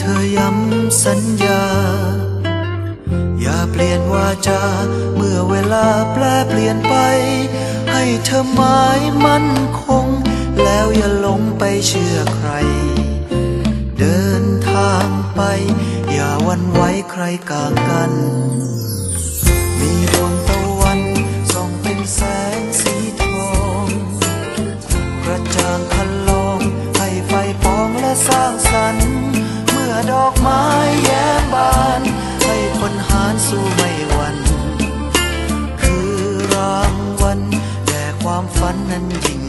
ธอย้ำสัญญา อย่าเปลี่ยนวาจา เมื่อเวลาแปลเปลี่ยนไป ให้เธอหมายมั่นคง แล้วอย่าหลงไปเชื่อใคร เดินทางไป อย่าวันไว้ใครกางกัน มีดวงตะวันส่องเป็นแสงสีทองกระจ่างคันลองให้ไฟปองและสร้างสรรค์ อดอกไม้แย้มบาน ให้คนหารสู้ไม่หวันคือรางวัลแด่ความฝันนั้นยิ่ง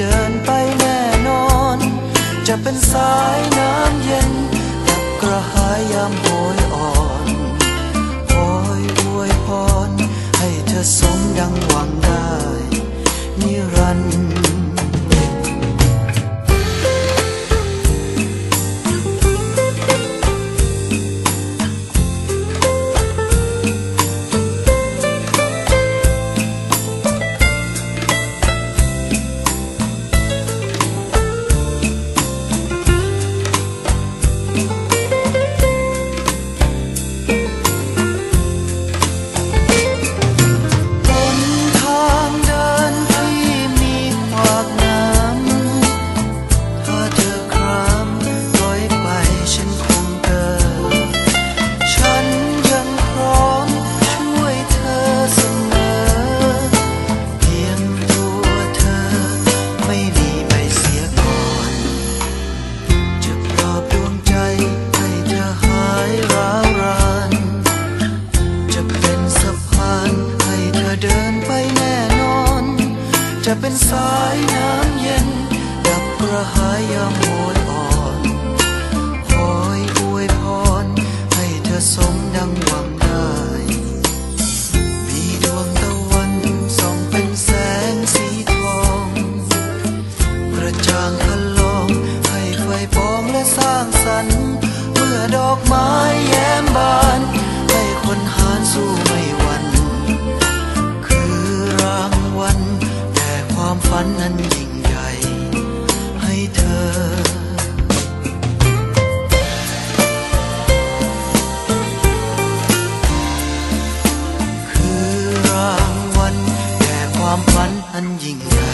เดินไปแน่นอน จะเป็นสายน้ำเย็นกับกระหายยามโหยอ่อนคอยอวยพรให้เธอสมดังหวังได้ สายน้ำเย็น ดับกระหายยามโหยอ่อนคอยอวยพร ให้เธอสมดังหวังได้ มีดวงตะวันส่องเป็นแสงสีทอง กระจ่างคันลอง ให้ไฟปองและสร้างสรรค์ เมื่อดอกไม้แย้มบาน ให้คนหารสู้ ฝันนั้นยิ่งใหญ่ให้เธอคือรางวัลแด่ความฝันอันยิ่งใหญ่